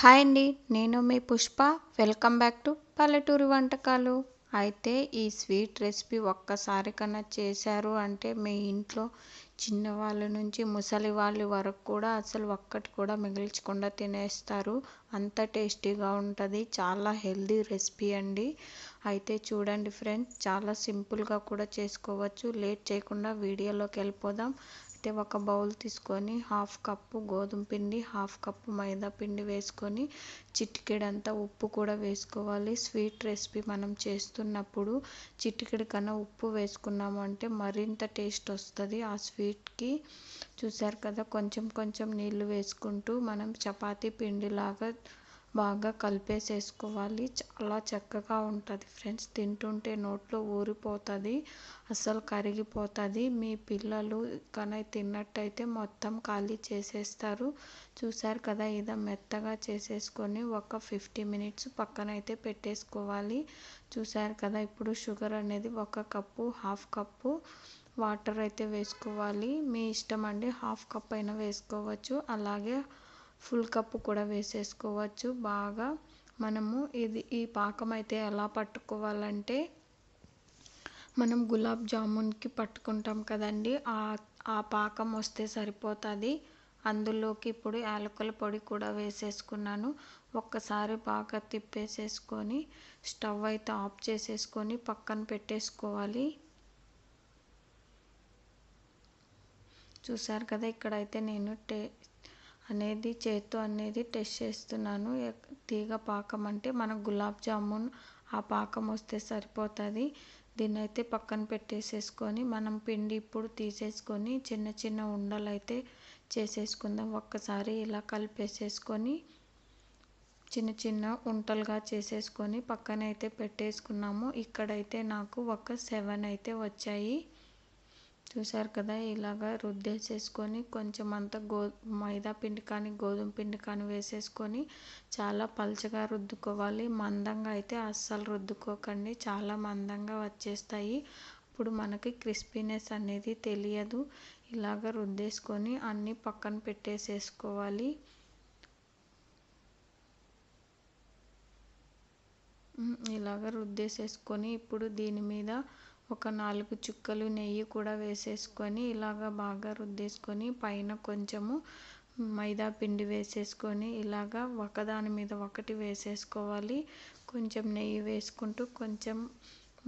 Hi అండి నేను మీ పుష్ప. వెల్కమ్ బ్యాక్ టు పల్లెటూరి వంటకాలు. అయితే ఈ స్వీట్ రెసిపీ ఒక్కసారి కన్నా చేశారు అంటే మీ ఇంట్లో చిన్నవాళ్ళ నుంచి ముసలి వాళ్ళ వరకు కూడా అసలు ఒక్కటి కూడా మిగిల్చకుండా తినేస్తారు. అంత టేస్టీగా ఉంటుంది. చాలా హెల్దీ రెసిపీ అండి. అయితే చూడండి ఫ్రెండ్స్ చాలా సింపుల్గా కూడా చేసుకోవచ్చు. లేట్ చేయకుండా వీడియోలోకి వెళ్ళిపోదాం. అయితే ఒక బౌల్ తీసుకొని హాఫ్ కప్పు గోధుమ పిండి హాఫ్ కప్పు మైదా పిండి వేసుకొని చిటికెడంతా ఉప్పు కూడా వేసుకోవాలి. స్వీట్ రెసిపీ మనం చేస్తున్నప్పుడు చిటికెడు కన్నా ఉప్పు వేసుకున్నాము అంటే మరింత టేస్ట్ వస్తుంది. ఆ స్వీట్కి చూసారు కదా కొంచెం కొంచెం నీళ్ళు వేసుకుంటూ మనం చపాతీ పిండిలాగా బాగా కలిపేసేసుకోవాలి. చాలా చక్కగా ఉంటుంది ఫ్రెండ్స్. తింటుంటే నోట్లో ఊరిపోతుంది అసలు కరిగిపోతుంది. మీ పిల్లలు కానీ తిన్నట్టయితే మొత్తం ఖాళీ చేసేస్తారు. చూసారు కదా ఇదా మెత్తగా చేసేసుకొని ఒక ఫిఫ్టీ మినిట్స్ పక్కనైతే పెట్టేసుకోవాలి. చూసారు కదా ఇప్పుడు షుగర్ అనేది ఒక కప్పు హాఫ్ కప్పు వాటర్ అయితే వేసుకోవాలి. మీ ఇష్టం అండి హాఫ్ కప్ అయినా వేసుకోవచ్చు. అలాగే ఫుల్ కప్పు కూడా వేసేసుకోవచ్చు. బాగా మనము ఇది ఈ పాకం అయితే ఎలా పట్టుకోవాలంటే మనం గులాబ్ జామున్కి పట్టుకుంటాం కదండి. ఆ పాకం వస్తే సరిపోతుంది. అందులోకి ఇప్పుడు యాలకుల పొడి కూడా వేసేసుకున్నాను. ఒక్కసారి బాగా తిప్పేసేసుకొని స్టవ్ అయితే ఆఫ్ చేసేసుకొని పక్కన పెట్టేసుకోవాలి. చూసారు కదా ఇక్కడైతే నేను టే అనేది చేత్తో అనేది టెస్ట్ చేస్తున్నాను. తీగ పాకం అంటే మన గులాబ్ జామున్ ఆ పాకం వస్తే సరిపోతుంది. దీన్ని అయితే పక్కన పెట్టేసేసుకొని మనం పిండి ఇప్పుడు తీసేసుకొని చిన్న చిన్న ఉండలు అయితే చేసేసుకుందాం. ఒక్కసారి ఇలా కలిపేసేసుకొని చిన్న చిన్న ఉంటలుగా చేసేసుకొని పక్కన అయితే పెట్టేసుకున్నాము. ఇక్కడైతే నాకు ఒక సెవెన్ అయితే వచ్చాయి. చూసారు కదా ఇలాగా రుద్దేసేసుకొని కొంచెం అంతా గో మైదా పిండి కానీ గోధుమ పిండి కానీ వేసేసుకొని చాలా పలచగా రుద్దుకోవాలి. మందంగా అయితే అస్సలు రుద్దుకోకండి. చాలా మందంగా వచ్చేస్తాయి. అప్పుడు మనకి క్రిస్పీనెస్ అనేది తెలియదు. ఇలాగ రుద్దేసుకొని అన్నీ పక్కన పెట్టేసేసుకోవాలి. ఇలాగ రుద్దేసేసుకొని ఇప్పుడు దీని మీద ఒక నాలుగు చుక్కలు నెయ్యి కూడా వేసేసుకొని ఇలాగ బాగా రుద్దేసుకొని పైన కొంచెము మైదా పిండి వేసేసుకొని ఇలాగ ఒకదాని మీద ఒకటి వేసేసుకోవాలి. కొంచెం నెయ్యి వేసుకుంటూ కొంచెం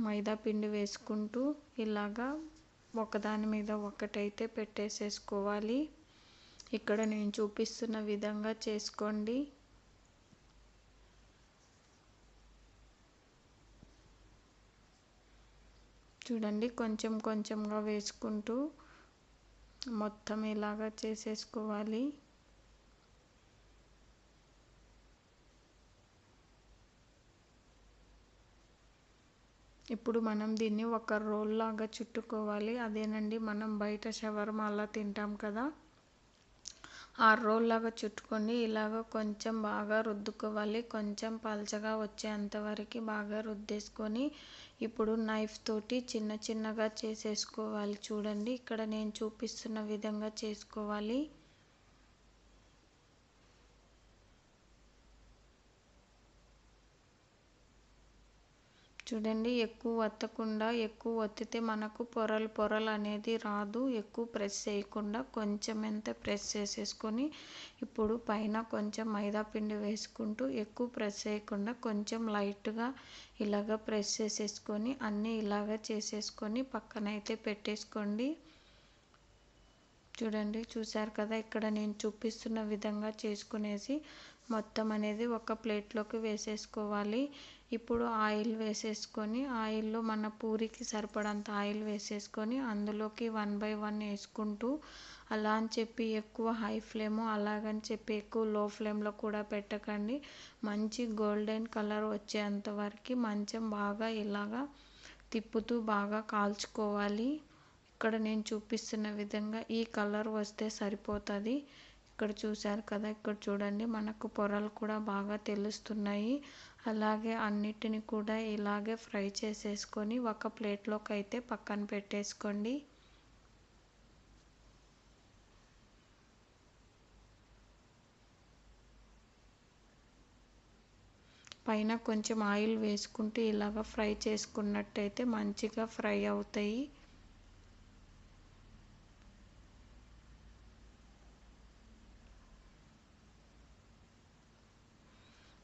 మైదా పిండి వేసుకుంటూ ఇలాగా ఒకదాని మీద ఒకటైతే పెట్టేసేసుకోవాలి. ఇక్కడ నేను చూపిస్తున్న విధంగా చేసుకోండి. చూడండి కొంచెం కొంచెంగా వేసుకుంటూ మొత్తం ఇలాగా చేసేసుకోవాలి. ఇప్పుడు మనం దీన్ని ఒక రోల్ లాగా చుట్టుకోవాలి. అదేనండి మనం బయట షవర్మా అలా తింటాం కదా. ఆ రోల్ లాగా చుట్టుకొని ఇలాగ కొంచెం బాగా రుద్దుకోవాలి. కొంచెం పలచగా వచ్చేంత వరకు బాగా రుద్దేసుకొని ఇప్పుడు నైఫ్ తోటి చిన్న చిన్నగా చేసేసుకోవాలి. చూడండి ఇక్కడ నేను చూపిస్తున్న విధంగా చేసుకోవాలి. చూడండి ఎక్కువ వత్తకుండా ఎక్కువ వత్తితే మనకు పొరలు పొరలు అనేది రాదు. ఎక్కువ ప్రెస్ చేయకుండా కొంచెం ఎంత ప్రెస్ చేసేసుకొని ఇప్పుడు పైన కొంచెం మైదా పిండి వేసుకుంటూ ఎక్కువ ప్రెస్ చేయకుండా కొంచెం లైట్గా ఇలాగ ప్రెస్ చేసేసుకొని అన్నీ ఇలాగ చేసేసుకొని పక్కన అయితే పెట్టేసుకోండి. చూడండి చూసారు కదా ఇక్కడ నేను చూపిస్తున్న విధంగా చేసుకునేసి మొత్తం అనేది ఒక ప్లేట్లోకి వేసేసుకోవాలి. ఇప్పుడు ఆయిల్ వేసేసుకొని ఆయిల్లో మన పూరికి సరిపడంత ఆయిల్ వేసేసుకొని అందులోకి వన్ బై వన్ వేసుకుంటూ అలా అని చెప్పి ఎక్కువ హై ఫ్లేమ్ అలాగని చెప్పి ఎక్కువ లో ఫ్లేమ్లో కూడా పెట్టకండి. మంచి గోల్డెన్ కలర్ వచ్చేంత వరకు మంచం బాగా ఇలాగా తిప్పుతూ బాగా కాల్చుకోవాలి. ఇక్కడ నేను చూపిస్తున్న విధంగా ఈ కలర్ వస్తే సరిపోతుంది. ఇక్కడ చూశారు కదా ఇక్కడ చూడండి మనకు పొరలు కూడా బాగా తెలుస్తున్నాయి. అలాగే అన్నిటిని కూడా ఇలాగే ఫ్రై చేసేసుకొని ఒక ప్లేట్లోకి అయితే పక్కన పెట్టేసుకోండి. పైన కొంచెం ఆయిల్ వేసుకుంటూ ఇలాగ ఫ్రై చేసుకున్నట్టయితే మంచిగా ఫ్రై అవుతాయి.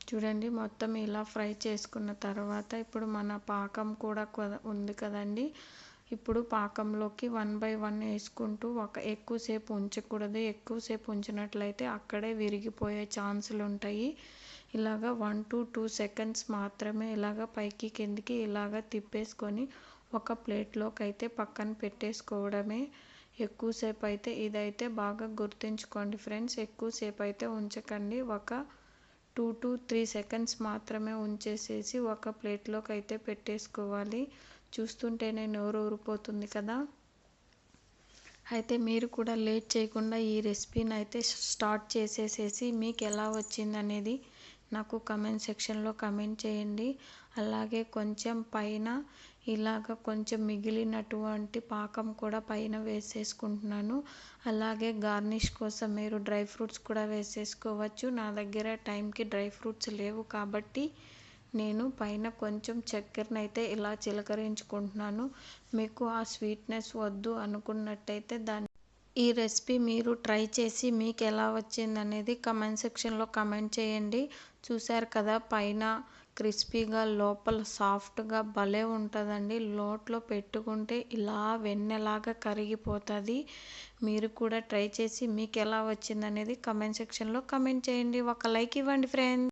చూడండి మొత్తం ఇలా ఫ్రై చేసుకున్న తర్వాత ఇప్పుడు మన పాకం కూడా ఉంది కదండి. ఇప్పుడు పాకంలోకి వన్ బై వన్ వేసుకుంటూ ఒక ఎక్కువసేపు ఉంచకూడదు. ఎక్కువసేపు ఉంచినట్లయితే అక్కడే విరిగిపోయే ఛాన్సులు ఉంటాయి. ఇలాగ వన్ టు టూ సెకండ్స్ మాత్రమే ఇలాగ పైకి కిందికి ఇలాగ తిప్పేసుకొని ఒక ప్లేట్లోకి అయితే పక్కన పెట్టేసుకోవడమే. ఎక్కువసేపు అయితే ఇదైతే బాగా గుర్తుంచుకోండి ఫ్రెండ్స్. ఎక్కువసేపు అయితే ఉంచకండి. ఒక టూ టు త్రీ సెకండ్స్ మాత్రమే ఉంచేసేసి ఒక ప్లేట్లోకి అయితే పెట్టేసుకోవాలి. చూస్తుంటేనే నోరు ఊరిపోతుంది కదా. అయితే మీరు కూడా లేట్ చేయకుండా ఈ రెసిపీని అయితే స్టార్ట్ చేసేసేసి మీకు ఎలా వచ్చిందనేది నాకు కమెంట్ సెక్షన్లో కమెంట్ చేయండి. అలాగే కొంచెం పైన ఇలాగ కొంచెం మిగిలినటువంటి పాకం కూడా పైన వేసేసుకుంటున్నాను. అలాగే గార్నిష్ కోసం మీరు డ్రై ఫ్రూట్స్ కూడా వేసేసుకోవచ్చు. నా దగ్గర టైంకి డ్రై ఫ్రూట్స్ లేవు కాబట్టి నేను పైన కొంచెం చక్కెరని అయితే ఇలా చిలకరించుకుంటున్నాను. మీకు ఆ స్వీట్నెస్ వద్దు అనుకున్నట్టయితే దాన్ని ఈ రెసిపీ మీరు ట్రై చేసి మీకు ఎలా వచ్చింది అనేది కమెంట్ సెక్షన్లో కమెంట్ చేయండి. చూశారు కదా పైన క్రిస్పీగా లోపల సాఫ్ట్గా భలే ఉంటుందండి. నోట్లో పెట్టుకుంటే ఇలా వెన్నెలాగా కరిగిపోతుంది. మీరు కూడా ట్రై చేసి మీకు ఎలా వచ్చింది అనేది కమెంట్ సెక్షన్లో కమెంట్ చేయండి. ఒక లైక్ ఇవ్వండి ఫ్రెండ్స్.